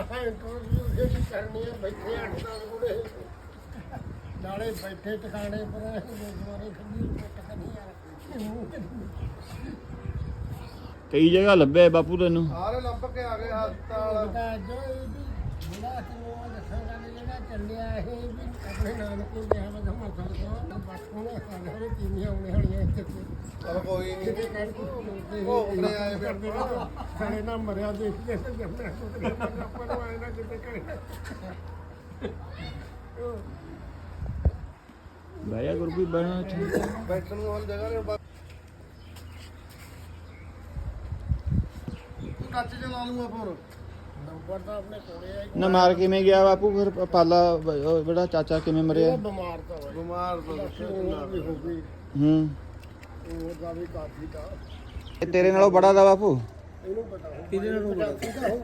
ਹਾਂ ਇੰਟਰਵਿਊ ਜਿਹੜੀ ਕਰਨੀ ਹੈ ਬੈਠੇ ਅੱਠ ਦਸ ਗੁੜੇ ਨਾਲੇ ਬੈਠੇ ਟਿਕਾਣੇ ਪਰ ਨਹੀਂ ਯਾਰ ਕਈ ਜਗ੍ਹਾ ਲੱਭਿਆ ਬਾਪੂ ਤੈਨੂੰ? ਸਾਰੇ ਲੱਭ ਕੇ ਆ ਗਏ ਹਸਪਤਾਲ। ਜਿਹੜਾ ਉਹ ਦੱਸਾਂਗਾ ਜਿਹੜਾ ਚੱਲਿਆ ਇਹ ਵੀ ਆਪਣੇ ਨਾਨਕੇ ਗਿਆ ਵਾ ਧਮਾ ਸਰਦਾ ਬਸ ਉਹਨੇ ਸਾਡੇ ਹੋਰੇ ਤੀਵੀਆਂ ਆਉਣੇ ਹਣੀਆਂ ਇੱਥੇ। ਤੇ ਚਲ ਕੋਈ ਨਹੀਂ ਕਿਤੇ ਕਹਿਣ ਕੋ ਆਏ ਫਿਰ। ਸਾਡੇ ਨਾਲ ਮਰਿਆ ਦੇਖ ਕੇ ਤੇ ਨੂੰ ਨਾ ਜਾ ਗੁਰਪ੍ਰੀਤ ਬਹਿਣਾ ਇੱਥੇ ਬੈਠਣ ਨੂੰ ਹੁਣ ਜਗ੍ਹਾ ਤੂੰ ਟੱਚ ਚ ਲਾ ਲੂਗਾ ਫੋਨ ਨੰਬਰ ਤਾਂ ਆਪਣੇ ਕੋਲੇ ਆ ਨਾ ਮਾਰ ਕਿਵੇਂ ਗਿਆ ਬਾਪੂ ਫਿਰ ਪਾਲਾ ਉਹ ਜਿਹੜਾ ਚਾਚਾ ਕਿਵੇਂ ਮਰਿਆ ਬਿਮਾਰ ਤਾਂ ਹੋਇਆ ਬਿਮਾਰ ਤੋਂ ਵੀ ਹੋ ਗਈ ਹੂੰ ਉਹ ਦਾ ਵੀ ਕਾਫੀ ਇਹ ਤੇਰੇ ਨਾਲੋਂ ਬੜਾ ਦਾ ਬਾਪੂ ਇਹਨੂੰ ਪਤਾ ਕਿਹਦੇ ਨਾਲ ਹੋਊਗਾ?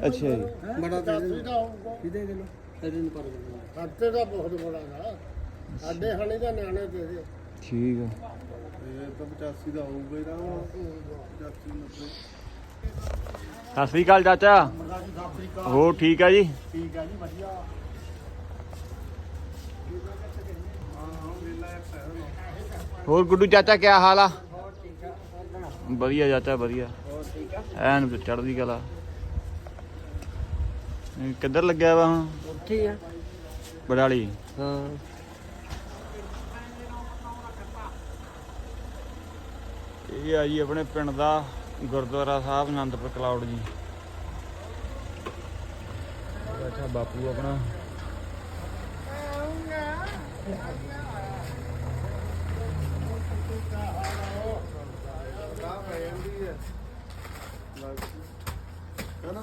ਅੱਛਾ ਜੀ। ਬੜਾ ਦੇ ਦਾ ਹੋਊਗਾ। ਕਿਹਦੇ ਕਿਲੋ ਤੇਰੇ ਨੂੰ ਪਰ ਹੱਤੇ ਦਾ ਬਹੁਤ ਬੜਾ ਗਾ ਸਾਡੇ ਹਣੇ ਦਾ ਨਿਆਣੇ ਤੇ ਸੀ। ਠੀਕ ਆ। ਇਹ ਤਾਂ 85 ਦਾ ਹੋਊਗਾ ਹੀ ਨਾ। 85 90 ਸਤਿ ਸ੍ਰੀ ਅਕਾਲ ਚਾਚਾ। ਹੋ ਠੀਕ ਆ ਜੀ? ਠੀਕ ਆ ਜੀ ਵਧੀਆ। ਹੋਰ ਗੁੱਡੂ ਚਾਚਾ ਕੀ ਹਾਲ ਆ? ਵਧੀਆ ਚਾਚਾ ਵਧੀਆ। ਐਨ ਚੜਦੀ ਕਲਾ। ਕਿੱਧਰ ਲੱਗਿਆ ਵਾ ਹੁਣ? ਉੱਥੇ ਆ। ਬੜਾਲੀ ਹਾਂ। ਇਹ ਆ ਜੀ ਆਪਣੇ ਪਿੰਡ ਦਾ ਗੁਰਦੁਆਰਾ ਸਾਹਿਬ ਆਨੰਦਪੁਰ ਕਲਾਉਡ ਜੀ। ਅੱਛਾ ਬਾਪੂ ਆਪਣਾ ਆ ਪੈ ਜਾਂਦੀ ਹੈ ਹੈਨਾ